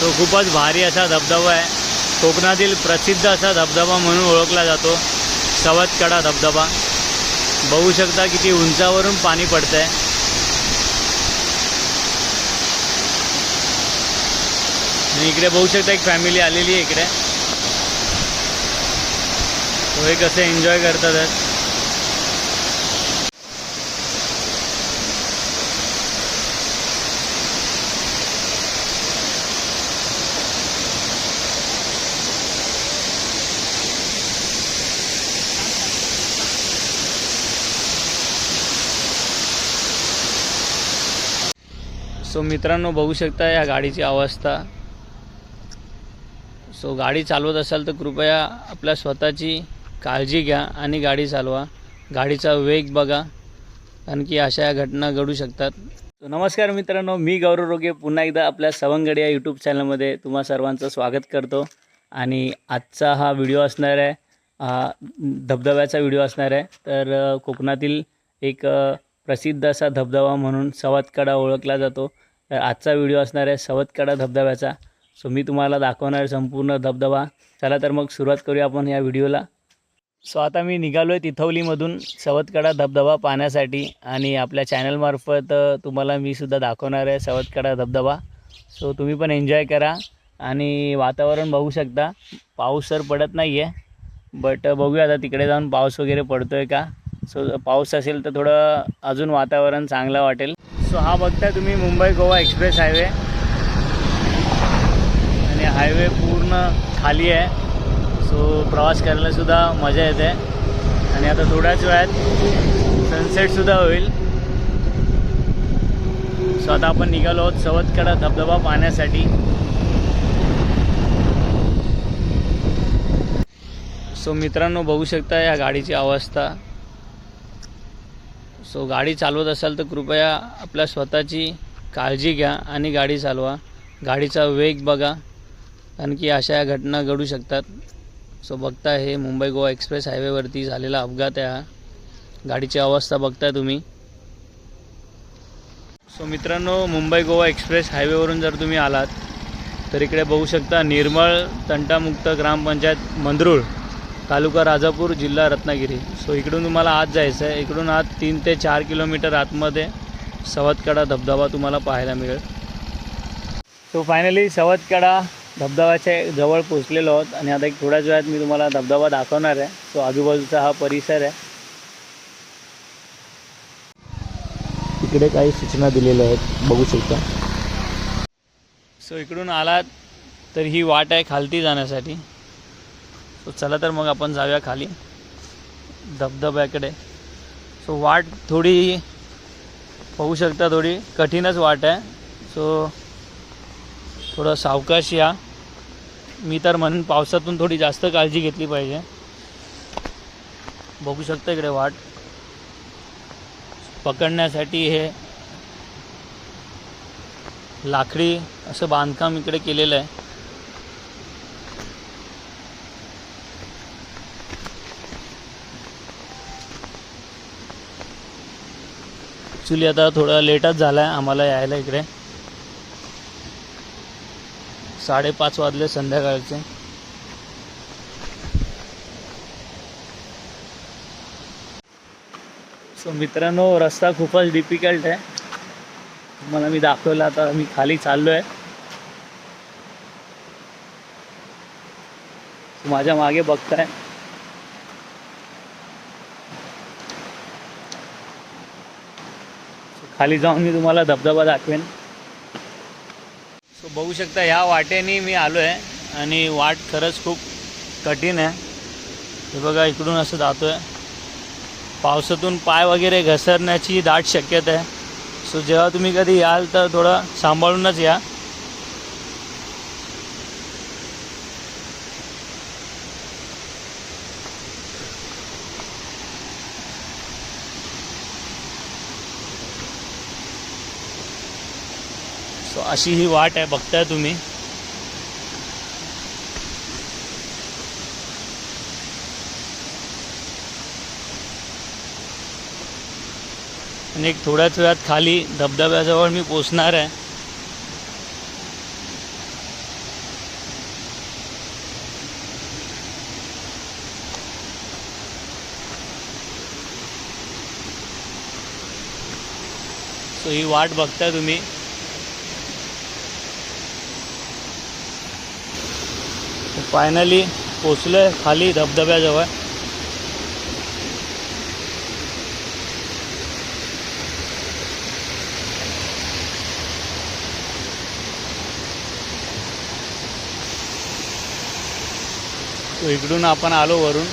तो खूपच भारी असा धबधबा आहे. कोकणातील प्रसिद्ध असा धबधबा म्हणून ओळखला जातो. सवतकडा धबधबा. बघू शकता किती उंचावरून पाणी पडतंय. आणि इकडे बघू शकता एक फॅमिली आलेली आहे इकडे. तो हे कसं एन्जॉय करतात. सो मित्रांनो बघू शकता या गाडीची अवस्था. सो गाडी चालवत असाल तर कृपया आपल्या स्वतःची काळजी घ्या आणि गाडी चालवा. गाडीचा वेग बघा कारण की अशा या घटना घडू शकतात. नमस्कार मित्रांनो मी गौरव रोगे. पुन्हा एकदा आपल्या सवंगड या यूट्यूब चॅनलमध्ये तुम्हा सर्वांचं स्वागत करतो. आणि आजचा हा व्हिडिओ असणार आहे धबधब्याचा व्हिडिओ असणार आहे. तर कोकणातील एक प्रसिद्ध असा धबधबा म्हणून सवतकडा ओळखला जातो. तर आजचा व्हिडिओ असणार आहे सवतकडा धबधब्याचा. सो मी तुम्हाला दाखवणार आहे संपूर्ण धबधबा. चला तर मग सुरुवात करूया आपण या व्हिडिओला. सो आता मी निघालो आहे तिथवलीमधून सवतकडा धबधबा पाहण्यासाठी आणि आपल्या चॅनलमार्फत तुम्हाला मी सुद्धा दाखवणार आहे सवतकडा धबधबा. सो तुम्ही पण एन्जॉय करा आणि वातावरण बघू शकता. पाऊस तर पडत नाही आहे बट बघूया आता तिकडे जाऊन पाऊस वगैरे पडतो आहे का. सो पाऊस असेल तर थोडं अजून वातावरण चांगलं वाटेल. सो हा बघताय तुम्ही मुंबई गोवा एक्सप्रेस हायवे. आणि हायवे पूर्ण खाली आहे. सो प्रवास करायलासुद्धा मजा येते. आणि आता थोड्याच वेळात सनसेटसुद्धा होईल. सो आता आपण निघालो आहोत सवतकडा धबधबा पाहण्यासाठी. सो मित्रांनो बघू शकता या गाडीची अवस्था. सो गाडी चालवत असाल तर कृपया आपल्या स्वतःची काळजी घ्या आणि गाडी चालवा. गाडीचा वेग बघा. कारण की अशा या घटना घडू शकतात. सो बघता हे मुंबई गोवा एक्सप्रेस हायवेवरती झालेला अपघात आहे हा. गाडीची अवस्था बघताय तुम्ही. सो मित्रांनो मुंबई गोवा एक्सप्रेस हायवेवरून जर तुम्ही आलात तर इकडे बघू शकता निर्मळ तंटामुक्त ग्रामपंचायत मंदरूळ. तालुका राजापूर जिल्हा रत्नागिरी. सो इकडून तुम्हाला आत जायचं आहे. इकडून आत तीन ते चार किलोमीटर आतमध्ये सवतकडा धबधबा तुम्हाला पाहायला मिळेल. सो फायनली सवतकडा धबधब्याच्या जवळ पोचलेलो आहोत. आणि आता एक थोड्याच वेळात मी तुम्हाला धबधबा दाखवणार आहे. सो आजूबाजूचा हा परिसर आहे. तिकडे काही सूचना दिलेल्या आहेत. बघू शकता. सो इकडून आलात तर ही वाट आहे खालती जाण्यासाठी. सो चला तर मग आपण जाऊया खाली. धबधब्याकडे सो वाट थोडी पाहू शकता थोडी कठीणच वाट आहे. सो थोडं सावकाश या. मी तर म्हणून पावसातून थोडी जास्त काळजी घेतली पाहिजे. बघू शकता इकडे वाट. पकडण्यासाठी हे लाकडी असं बांधकाम इकडे केलेलं आहे. ॲक्च्युली आता थोडा लेटच झाला आहे आम्हाला यायला इकडे. साडेपाच वाजले संध्याकाळचे. सो मित्रांनो रस्ता खूपच डिफिकल्ट आहे. तुम्हाला मी दाखवलं आता मी खाली चाललो आहे माझ्या मागे बघताय. खाली जाऊन मी तुम्हाला धबधबा दाखवेन. सो बघू शकता ह्या वाटेने मी आलो आहे आणि वाट खरंच खूप कठीण आहे. हे बघा इकडून असं जातो आहे पावसातून पाय वगैरे घसरण्याची दाट शक्यता आहे. सो जेव्हा तुम्ही कधी याल तर थोडं सांभाळूनच या. अशी ही वाट आहे बघताय तुम्ही. आणि एक थोड्याच वेळात खाली धबधब्याजवळ मी पोचणार आहे. सो ही वाट बघताय तुम्ही. फायनली पोचलोय खाली धबधब्याजवळ. इकडून आपण आलो वरून.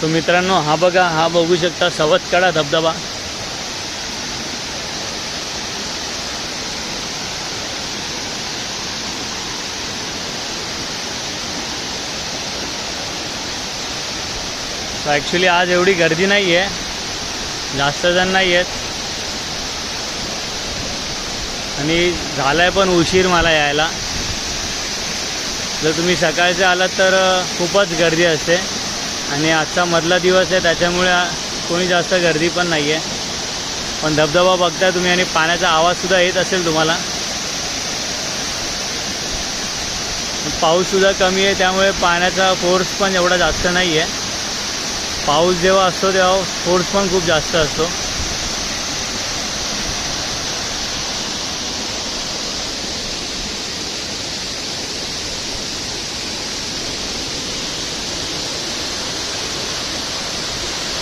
तो मित्रांनो हा बघा हा बघू शकता सवतकडा धबधबा. ॲक्च्युली आज एवढी गर्दी नाही आहे जास्त जण नाही आहेत आणि झालाय पण उशीर मला यायला. जर तुम्ही सकाळचे आलात तर खूपच गर्दी असते. आणि आजचा मधला दिवस आहे त्याच्यामुळे कोणी जास्त गर्दी पण नाही आहे पण धबधबा बघताय तुम्ही आणि पाण्याचा आवाजसुद्धा येत असेल तुम्हाला. पाऊससुद्धा कमी आहे त्यामुळे पाण्याचा फोर्स पण एवढा जास्त नाही आहे पाऊस जेव्हा असतो तेव्हा फोर्स पण खूप जास्त असतो.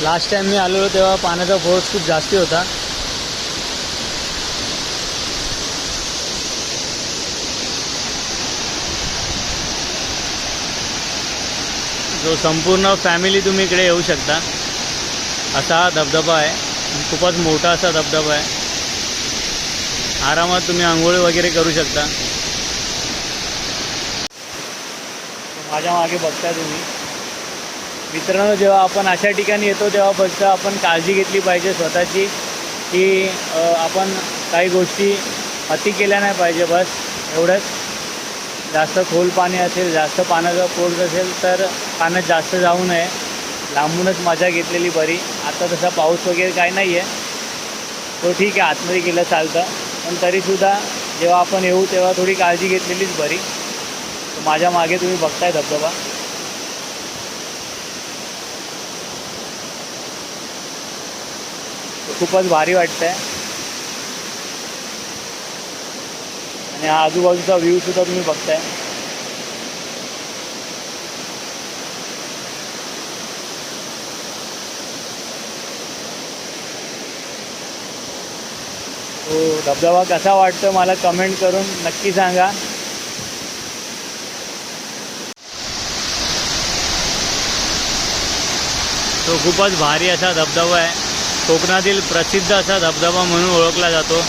लास्ट टाइम मी आलेलो तेव्हा पाण्याचा फोर्स खूप जास्ती होता. जो संपूर्ण फॅमिली तुम्ही इकडे येऊ शकता. असा हा धबधबा आहे. खूपच मोठा असा धबधबा आहे. आरामात तुम्ही आंघोळी वगैरे करू शकता. माझ्या मागे बघताय तुम्ही. मित्रांनो जेव्हा आपण अशा ठिकाणी येतो तेव्हा फक्त आपण काळजी घेतली पाहिजे. स्वतःची की आपण काही गोष्टी अति केल्या नाही पाहिजे. बस एवढंच. जास्त खोल पाणी असेल जास्त पाण्याचा कोर्स असेल तर पाण्यात जास्त जाऊ नये. लांबूनच मजा घेतलेली बरी. आता तसा पाऊस वगैरे काही नाही आहे तो हो, ठीक आहे आतमध्ये गेलं चालतं. पण तरीसुद्धा जेव्हा आपण येऊ तेव्हा थोडी काळजी घेतलेलीच बरी. माझ्या मागे तुम्ही बघताय धबधबा. खूपच भारी वाटतंय. आणि हा आजूबाजूचा व्ह्यू सुद्धा तुम्ही बघताय. तो धबधबा कसा वाटतो मला कमेंट करून नक्की सांगा. तो खूपच भारी असा धबधबा आहे. कोकणातील प्रसिद्ध असा धबधबा म्हणून ओळखला जातो.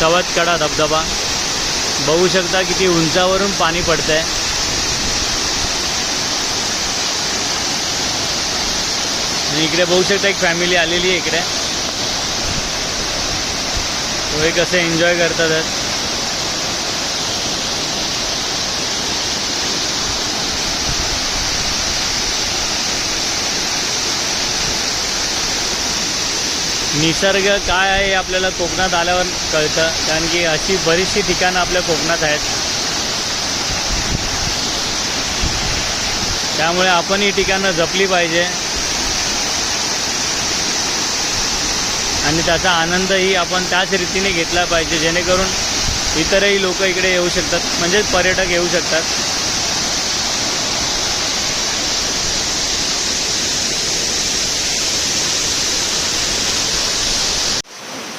सवतकडा धबधबा. बघू शकता किती उंचावरून पाणी पडतंय. आणि इकडे बघू शकता एक फॅमिली आलेली आहे इकडे. तो एक कसं एन्जॉय करतात. निसर्ग काय आहे हे आपल्याला कोकणात आल्यावर कळतं. कारण की अशी बरीचशी ठिकाणं आपल्या कोकणात आहेत. त्यामुळे आपण ही ठिकाणं जपली पाहिजे. आणि त्याचा आनंदही आपण त्याच रीतीने घेतला पाहिजे जेणेकरून इतरही लोक इकडे येऊ शकतात. म्हणजेच पर्यटक येऊ शकतात.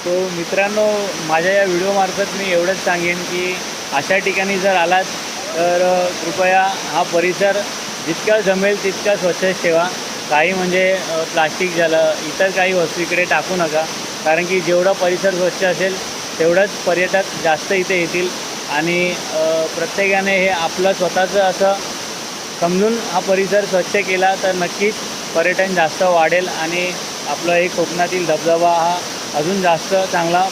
तो मित्रांनो माझ्या या व्हिडिओमार्फत मी एवढंच सांगेन की अशा ठिकाणी जर आलात तर कृपया हा परिसर जितका जमेल तितका स्वच्छ ठेवा. काही म्हणजे प्लास्टिक झालं इतर काही वस्तू इकडे टाकू नका. कारण की जेवढा परिसर स्वच्छ असेल तेवढंच पर्यटक जास्त इथे येतील. आणि प्रत्येकाने हे आपलं स्वतःचं असं समजून हा परिसर स्वच्छ केला तर नक्कीच पर्यटन जास्त वाढेल. आणि आपलं एक कोकणातील धबधबा हा अजून जास्त चांगला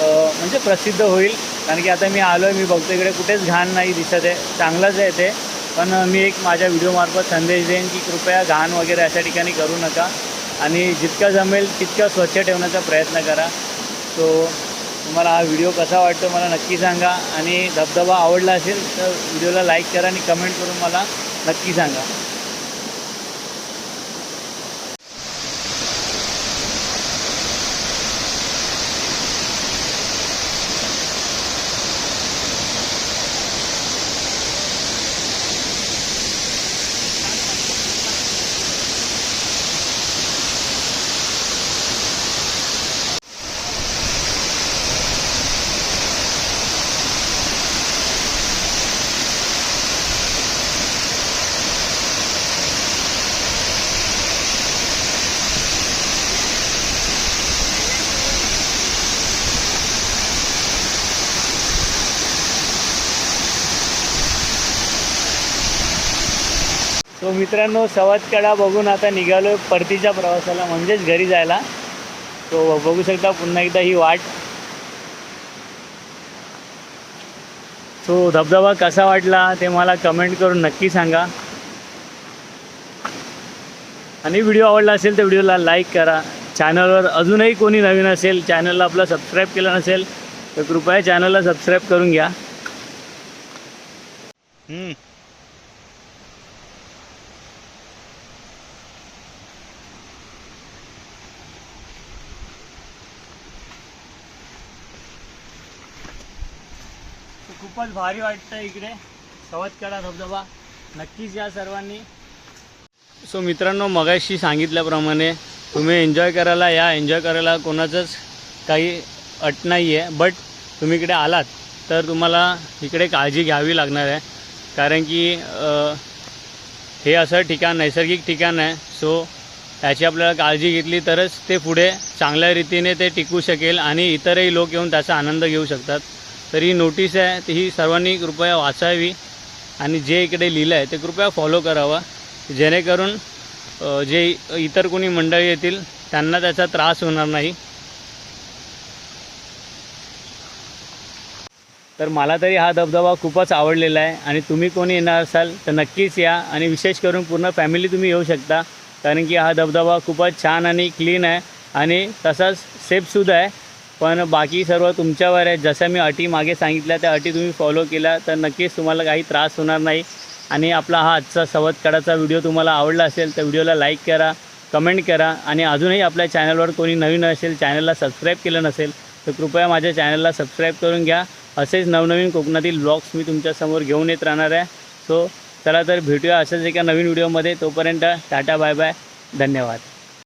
म्हणजे प्रसिद्ध होईल. कारण की आता मी आलो आहे मी बघतो इकडे कुठेच घाण नाही दिसत आहे. चांगलंच आहे ते. पण मी एक माझ्या व्हिडिओमार्फत संदेश देईन की कृपया घाण वगैरे अशा ठिकाणी करू नका. आणि जितकं जमेल तितकं स्वच्छ ठेवण्याचा प्रयत्न करा. सो तुम्हाला हा व्हिडिओ कसा वाटतो मला नक्की सांगा. आणि धबधबा आवडला असेल तर व्हिडिओला लाईक करा आणि कमेंट करून मला नक्की सांगा. मित्रांनो सवतकडा बघून आता निघालो परतीच्या प्रवासाला म्हणजेच घरी जायला. तो बघू शकता पुन्हा एकदा ही वाट. तो धबधबा कसा वाटला ते मला कमेंट करून नक्की सांगा. आणि व्हिडिओ आवडला असेल तर व्हिडिओला लाईक करा. चॅनलवर अजूनही कोणी नवीन असेल चॅनलला आपला सबस्क्राईब केलं नसेल तर कृपया चॅनलला सबस्क्राईब करून घ्या. खूपच भारी वाटतं इकडे. सवतकडा धबधबा. नक्कीच या सर्वांनी. सो मित्रांनो मगाशी सांगितल्याप्रमाणे तुम्ही एन्जॉय करायला या. एन्जॉय करायला कोणाचंच काही अट नाही आहे बट तुम्ही इकडे आलात तर तुम्हाला इकडे काळजी घ्यावी लागणार आहे. कारण की हे असं ठिकाण नैसर्गिक ठिकाण आहे. सो त्याची आपल्याला काळजी घेतली तरच ते पुढे चांगल्या रीतीने ते टिकू शकेल आणि इतरही लोक येऊन त्याचा आनंद घेऊ शकतात. तर ही नोटीस आहे ती ही सर्वांनी कृपया वाचावी. आणि जे इकडे लिहिलं आहे ते कृपया फॉलो करावं. जेणेकरून जे इतर कोणी मंडळी येतील त्यांना त्याचा त्रास होणार नाही. तर मला तरी हा धबधबा खूपच आवडलेला आहे. आणि तुम्ही कोणी येणार असाल तर नक्कीच या. आणि विशेष करून पूर्ण फॅमिली तुम्ही येऊ शकता. कारण की हा धबधबा खूपच छान आणि क्लीन आहे. आणि तसाच सेफसुद्धा आहे. पण बाकी सर्व तुमच्यावर आहे. जशा मी अटी मागे सांगितल्या त्या अटी तुम्ही फॉलो केल्या तर नक्कीच तुम्हाला काही त्रास होणार नाही. आणि आपला हा आजचा सवतकडाचा व्हिडिओ तुम्हाला आवडला असेल तर व्हिडिओला लाईक करा कमेंट करा. आणि अजूनही आपल्या चॅनलवर कोणी नवीन असेल चॅनलला सबस्क्राईब केलं नसेल तर कृपया माझ्या चॅनलला सबस्क्राईब करून घ्या. असेच नवनवीन कोकणातील ब्लॉग्स मी तुमच्यासमोर घेऊन येत राहणार आहे. सो चला तर भेटूया असेच एका नवीन व्हिडिओमध्ये तोपर्यंत टाटा बाय बाय धन्यवाद.